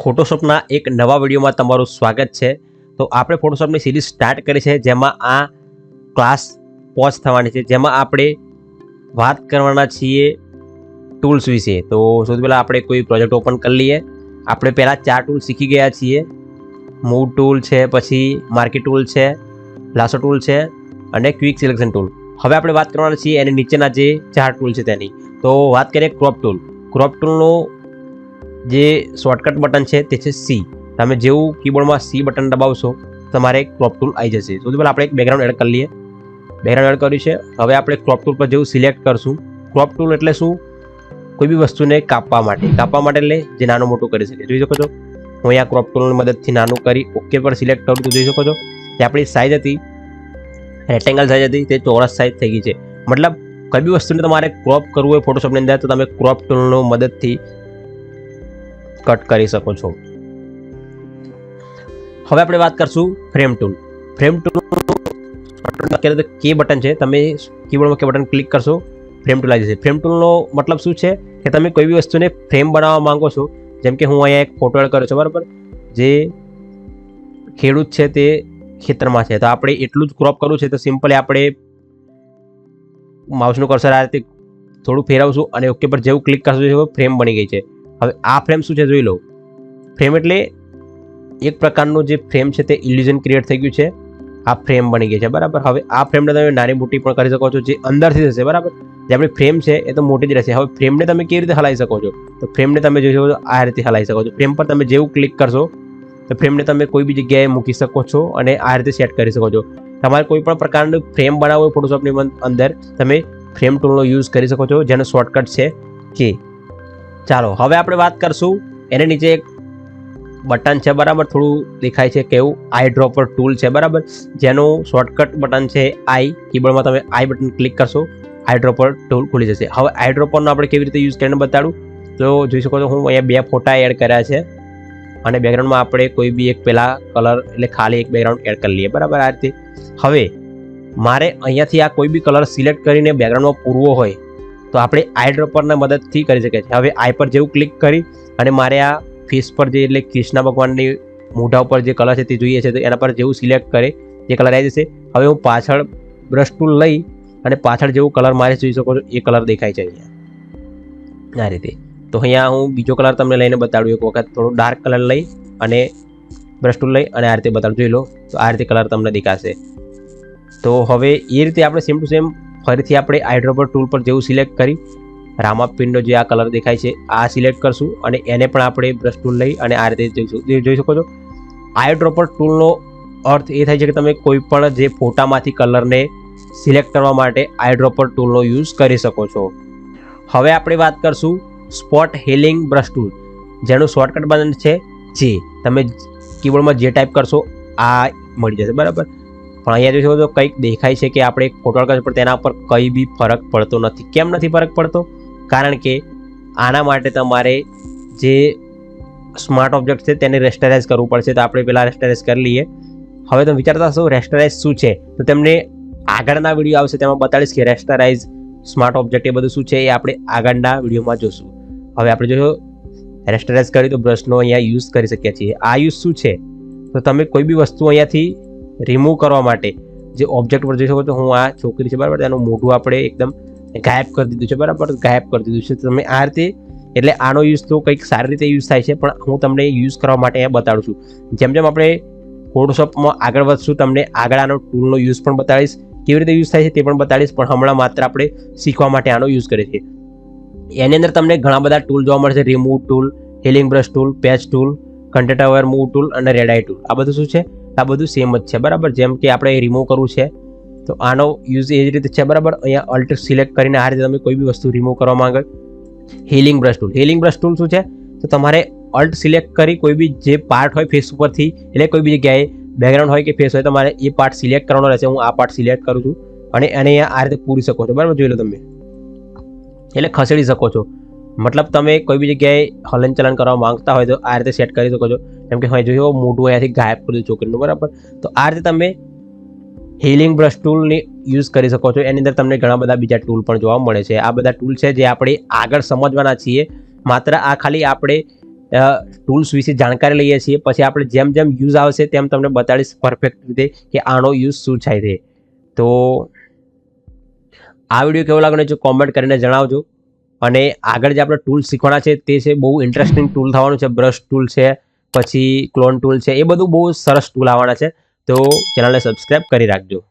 ફોટોશોપના એક નવા વિડીયોમાં તમારું સ્વાગત છે. તો આપણે ફોટોશોપની સિરીઝ સ્ટાર્ટ કરી છે, જેમાં આ ક્લાસ પોચ થવાની છે. જેમાં આપણે વાત કરવાના છીએ ટૂલ્સ વિશે. તો સૌથી પહેલાં આપણે કોઈ પ્રોજેક્ટ ઓપન કરી લઈએ. આપણે પહેલાં ચાર ટૂલ શીખી ગયા છીએ. મૂવ ટૂલ છે, પછી માર્કેટ ટૂલ છે લાસો ટૂલ છે, અને ક્વિક સિલેક્શન ટૂલ હવે આપણે વાત કરવાના છીએ એની નીચેના જે ચાર ટૂલ છે તેની. તો વાત કરીએ ક્રોપ ટૂલ ક્રોપ ટૂલનું જે શોર્ટકટ બટન છે તે છે સી તમે જેવું કીબોર્ડમાં સી બટન દબાવશો, તમારે ક્રોપ ટૂલ આવી જશે. સૌથી પહેલાં આપણે એક બેકગ્રાઉન્ડ એડ કરી લઈએ. બેકગ્રાઉન્ડ એડ કર્યું છે. હવે આપણે ક્રોપ ટૂલ પર જેવું સિલેક્ટ કરશું. ક્રોપ ટૂલ એટલે શું? કોઈ બી વસ્તુને કાપવા માટે. કાપવા માટે એટલે જે નાનું મોટું કરી શકે. જોઈ શકો છો? હું અહીંયા ક્રોપ ટૂલની મદદથી નાનું કરી ઓકે પર સિલેક્ટ કરું તો જોઈ શકો છો? જે આપણી સાઇઝ હતી રેક્ટેંગલ સાઇઝ હતી, તે ચોરસ સાઇઝ થઈ ગઈ છે. મતલબ કઈ બી વસ્તુને તમારે ક્રોપ કરવું હોય ફોટોશોપની અંદર, તો તમે ક્રોપ ટૂલનો મદદથી કટ કરી શકો છો. હવે આપણે વાત કરશું frame tool. Frame tool K button છે. તમે કીબોર્ડમાં કે બટન ક્લિક કરશો, ફ્રેમ ટૂલ આવી જશે. ફ્રેમ ટૂલનો મતલબ શું છે કે તમે કોઈ બી વસ્તુને ફ્રેમ બનાવવા માંગો છો, જેમ કે હું અહીંયા એક ફોટો એડ કર્યો છું, બરાબર? જે ખેડૂત છે તે ખેતરમાં છે. તો આપણે એટલું જ ક્રોપ કરવું છે તો સિમ્પલી આપણે માઉસનું કર્સર આ રીતે થોડું ફેરવશું અને ઓકે પર જેવું ક્લિક કરશું ફ્રેમ બની ગઈ છે. હવે આ ફ્રેમ શું છે જોઈ લો. ફ્રેમ એટલે એક પ્રકારનું જે ફ્રેમ છે તે ઇલ્યુઝન ક્રિએટ થઈ ગયું છે. આ ફ્રેમ બની ગઈ છે, બરાબર? હવે આ ફ્રેમને તમે નાની મોટી પણ કરી શકો છો, જે અંદરથી થશે, બરાબર? જે આપણી ફ્રેમ છે એ તો મોટી જ રહેશે. હવે ફ્રેમને તમે કેવી રીતે હલાવી શકો છો? તો ફ્રેમને તમે જોઈ શકો છો, આ રીતે હલાવી શકો છો. ફ્રેમ પર તમે જેવું ક્લિક કરશો, તો ફ્રેમને તમે કોઈ બી જગ્યાએ મૂકી શકો છો અને આ રીતે સેટ કરી શકો છો. તમારે કોઈ પણ પ્રકારનું ફ્રેમ બનાવવું હોય ફોટોશોપની અંદર, તમે ફ્રેમ ટૂલનો યુઝ કરી શકો છો, જેનો શોર્ટકટ છે કે ચાલો, હવે આપણે વાત કરશું. એને નીચે એક બટન છે, બરાબર? થોડું દેખાય છે કેવું? આઈ ડ્રોપર ટૂલ છે, બરાબર? જેનું શોર્ટકટ બટન છે આઈ કીબોર્ડમાં તમે આઈ બટન ક્લિક કરશો આઈ ડ્રોપર ટૂલ ખુલી જશે. હવે આઈ ડ્રોપરનો આપણે કેવી રીતે યુઝ કરીને બતાડું? તો જોઈ શકો છો, હું અહીંયા બે ફોટા એડ કર્યા છે. અને બેકગ્રાઉન્ડમાં આપણે કોઈ બી એક પહેલા કલર એટલે ખાલી એક બેકગ્રાઉન્ડ એડ કરી લઈએ. બરાબર? આ રીતે. હવે, મારે અહીંયાથી આ કોઈ બી કલર સિલેક્ટ કરીને બેકગ્રાઉન્ડમાં પૂરવો હોય તો આપણે આઈ ડ્રોપરના મદદથી કરી શકીએ છીએ. હવે આઈ પર જેવું ક્લિક કરી અને મારે આ ફેસ પર જે એટલે કૃષ્ણ ભગવાનની મોઢા ઉપર જે કલર છે તે જોઈએ છે તો એના પર જેવું સિલેક્ટ કરે એ કલર આવી જશે. હવે હું પાછળ બ્રશ ટૂલ લઈ અને પાછળ જેવું કલર મારે જોઈ શકો છો એ કલર દેખાય છે અહીંયા. આ રીતે. તો અહીંયા હું બીજો કલર તમને લઈને બતાડું એક વખત. થોડો ડાર્ક કલર લઈ અને બ્રશ ટૂલ લઈ અને આ રીતે બતાડું. જોઈ લો. તો આ રીતે કલર તમને દેખાશે. તો હવે એ રીતે આપણે સેમ ટુ સેમ ફરીથી આપણે આઇડ્રોપર ટૂલ પર જેવું સિલેક્ટ કરી રામાપિંડનો જે આ કલર દેખાય છે, આ સિલેક્ટ કરશું અને એને પણ આપણે બ્રશ ટૂલ લઈ અને આ રીતે જોઈશું. જોઈ શકો છો આઈડ્રોપર ટૂલનો અર્થ એ થાય છે કે તમે કોઈ પણ જે ફોટામાંથી કલરને સિલેક્ટ કરવા માટે આઈડ્રોપર ટૂલનો યુઝ કરી શકો છો. હવે આપણે વાત કરશું સ્પોટ હિલિંગ બ્રશ ટૂલ જેનું શોર્ટકટ બટન છે જે તમે કીબોર્ડમાં જે ટાઈપ કરશો, આ મળી જશે. બરાબર? પણ અહીંયા શકો છો, કંઈક દેખાય છે કે આપણે ફોટો કરશું પણ તેના પર કંઈ બી ફરક પડતો નથી. કેમ નથી ફરક પડતો? કારણ કે આના માટે તમારે જે સ્માર્ટ ઓબ્જેક્ટ છે તેને રેસ્ટરાઇઝ કરવું પડશે. તો આપણે પહેલાં રેસ્ટરાઇઝ કરી લઈએ. હવે તમે વિચારતા હશો, રેસ્ટરાઇઝ શું છે? તો તેમને આગળના વીડિયો આવશે, તેમાં બતાડીશ કે રેસ્ટરાઇઝ, સ્માર્ટ ઓબ્જેક્ટ એ બધું શું છે એ આપણે આગળના વિડીયોમાં જોશું. હવે આપણે જો રેસ્ટરાઇઝ કરી તો બ્રશનો અહીંયા યુઝ કરી શકીએ છીએ. આ યુઝ શું છે? તો તમે કોઈ બી વસ્તુ અહીંયાથી રિમૂવ કરવા માટે જે ઓબ્જેક્ટ પર જોઈ શકો છો, હું આ છોકરી છે, બરાબર? તેનું મોઢું આપણે એકદમ ગાયબ કરી દીધું છે, બરાબર? ગાયબ કરી દીધું છે. તમે આ રીતે, એટલે આનો યુઝ તો કંઈક સારી રીતે યુઝ થાય છે, પણ હું તમને યુઝ કરવા માટે બતાડું છું. જેમ જેમ આપણે ફોટોશોપમાં આગળ વધશું, તમને આગળ આનો ટૂલનો યુઝ પણ બતાડીશ. કેવી રીતે યુઝ થાય છે તે પણ બતાડીશ, પણ હમણાં માત્ર આપણે શીખવા માટે આનો યુઝ કરીએ છીએ. એની અંદર તમને ઘણા બધા ટૂલ જોવા મળશે remove tool healing brush tool patch tool content aware move tool અને રેડ આઈ ટૂલ આ બધું શું છે? આ બધું સેમ જ છે, બરાબર? જેમ કે આપણે રિમૂવ કરવું છે, તો આનો યુઝ એ જ રીતે છે, બરાબર? અહીંયા અલ્ટ સિલેક્ટ કરીને આ રીતે તમે કોઈ બી વસ્તુ રિમૂવ કરવા માંગે healing brush tool healing brush tool શું છે? તો તમારે અલ્ટ સિલેક્ટ કરી કોઈ બી જે પાર્ટ હોય ફેસ ઉપરથી, એટલે કોઈ બી જગ્યાએ બેકગ્રાઉન્ડ હોય કે ફેસ હોય, તમારે એ પાર્ટ સિલેક્ટ કરવાનો રહેશે. હું આ પાર્ટ સિલેક્ટ કરું છું અને એને અહીંયા આ રીતે પૂરી શકો છો. બરાબર? જોઈ લો તમે. એટલે ખસેડી શકો છો. મતલબ તમે કોઈ બી જગ્યાએ હલનચલન કરવા માંગતા હોય તો આ રીતે સેટ કરી શકો છો. જેમ કે હવે જોયો મોઢું અહીંયાથી ગાયબ કરી દીધું છોકરીનું, બરાબર? તો આ રીતે તમે હિલિંગ બ્રશ ટૂલની યુઝ કરી શકો છો. એની અંદર તમને ઘણા બધા બીજા ટૂલ પણ જોવા મળે છે. આ બધા ટૂલ છે જે આપણે આગળ સમજવાના છીએ. માત્ર આ ખાલી આપણે ટૂલ્સ વિશે જાણકારી લઈએ છીએ. પછી આપણે જેમ જેમ યુઝ આવશે તેમ તમને બતાડીશ પરફેક્ટ રીતે કે આનો યુઝ શું થાય છે. તો આ વીડિયો કેવો લાગ્યો છે કોમેન્ટ કરીને જણાવજો. અને આગળ જે આપણે ટૂલ શીખવાના છે તે છે બહુ ઇન્ટરેસ્ટિંગ ટૂલ થવાનું છે. બ્રશ ટૂલ છે. પછી ક્લોન ટૂલ છે, એ બધું બહુ સરસ ટૂલ આવવાના છે. તો ચેનલને સબસ્ક્રાઈબ કરી રાખજો.